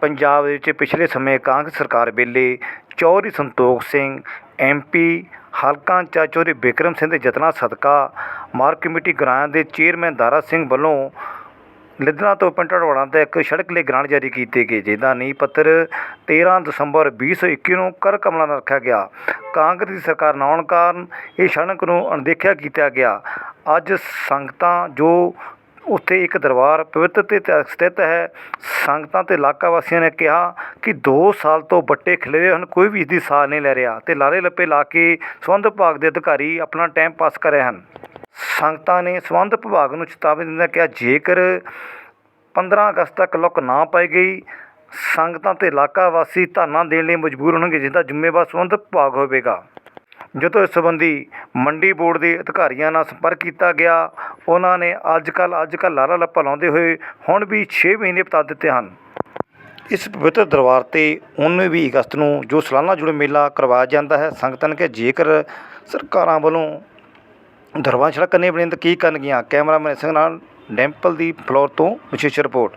ਪੰਜਾਬ ਵਿੱਚ ਪਿਛਲੇ ਸਮੇਂ ਕਾਂਗਰਸ ਸਰਕਾਰ ਵੇਲੇ ਚੌਧਰੀ ਸੰਤੋਖ ਸਿੰਘ ਐਮਪੀ ਹਲਕਾ ਇੰਚਾਰਜ ਚੌਧਰੀ ਬਿਕਰਮ ਸਿੰਘ ਦੇ ਯਤਨਾਂ ਸਦਕਾ ਮਾਰਕ ਕਮੇਟੀ ਗ੍ਰਾਂ ਦੇ ਚੇਅਰਮੈਨ ਦਾਰਾ ਸਿੰਘ ਵੱਲੋਂ ਲਿੱਦਣਾ ਤੋਂ ਪਿੰਡ ਢੜਵਾਣਾ ਇੱਕ ਸੜਕ ਲਈ ਗ੍ਰਾਂਟ ਜਾਰੀ ਕੀਤੇ ਗਏ। ਜਿਹਦਾ ਨੀਂਹ ਪੱਥਰ 13 ਦਸੰਬਰ 2021 ਨੂੰ ਕਰ ਕਮਲਾਂ ਨਾਲ ਰੱਖਿਆ ਗਿਆ। ਕਾਂਗਰਸ ਦੀ ਸਰਕਾਰ ਨਾ ਆਉਣ ਕਾਰਨ ਇਹ ਸੜਕ ਨੂੰ ਅਣਦੇਖਿਆ ਕੀਤਾ ਗਿਆ। ਅੱਜ ਸੰਗਤਾਂ ਜੋ ਉੱਥੇ ਇੱਕ ਦਰਬਾਰ ਪਵਿੱਤਰ ਤੇ ਤ- ਸਥਿਤ ਹੈ। ਸੰਗਤਾਂ ਤੇ ਇਲਾਕਾ ਵਾਸੀਆਂ ਨੇ ਕਿਹਾ ਕਿ 2 ਸਾਲ ਤੋਂ ਬੱਟੇ ਖਿਲਰੇ ਹਨ, ਕੋਈ ਵੀ ਇਸ ਦੀ ਸਾਰ ਨਹੀਂ ਲੈ ਰਿਹਾ ਤੇ ਲਾਰੇ ਲੱਪੇ ਲਾ ਕੇ ਸੰਬੰਧ ਵਿਭਾਗ ਦੇ ਅਧਿਕਾਰੀ ਆਪਣਾ ਟਾਈਮ ਪਾਸ ਕਰ ਰਹੇ ਹਨ। ਸੰਗਤਾਂ ਨੇ ਸੰਬੰਧ ਵਿਭਾਗ ਨੂੰ ਚੇਤਾਵਨੀ ਦਿੰਦਿਆਂ ਕਿਹਾ, ਜੇਕਰ 15 ਅਗਸਤ ਤੱਕ ਲੁੱਕ ਨਾ ਪਾਈ ਗਈ, ਸੰਗਤਾਂ ਤੇ ਇਲਾਕਾ ਵਾਸੀ ਧਰਨਾ ਦੇਣ ਲਈ ਮਜਬੂਰ ਹੋਣਗੇ, ਜਿਸ ਦਾ ਜ਼ਿੰਮੇਵਾਰ ਸੰਬੰਧ ਵਿਭਾਗ ਹੋਵੇਗਾ। ਜਦੋਂ ਇਸ ਸੰਬੰਧੀ ਮੰਡੀ ਬੋਰਡ ਦੇ ਅਧਿਕਾਰੀਆਂ ਨਾਲ ਸੰਪਰਕ ਕੀਤਾ ਗਿਆ। ਉਹਨਾਂ ਨੇ ਅੱਜ ਕੱਲ੍ਹ ਅੱਜ ਕੱਲ੍ਹ ਲਾਰਾ ਲੱਪਾ ਲਾਉਂਦੇ ਹੋਏ ਹੁਣ ਵੀ 6 ਮਹੀਨੇ ਬਤਾ ਦਿੱਤੇ ਹਨ। ਇਸ ਪਵਿੱਤਰ ਦਰਬਾਰ ਤੇ 19 ਅਗਸਤ ਨੂੰ ਜੋ ਸਾਲਾਨਾ ਜੁੜੇ ਮੇਲਾ ਕਰਵਾਇਆ ਜਾਂਦਾ ਹੈ, ਸੰਗਤਾਂ ਨੇ ਕਿ ਜੇਕਰ ਸਰਕਾਰਾਂ ਵੱਲੋਂ ਦਰਬਾਰ ਸੜਕ ਨਹੀਂ ਬਣੀ ਕੀ ਕਰਨਗੀਆਂ? ਕੈਮਰਾਮੈਨ ਸਿੰਘ ਨਾਲ ਡੈਂਪਲ ਦੀ ਫਲੋਰ ਤੋਂ ਵਿਸ਼ੇਸ਼ ਰਿਪੋਰਟ।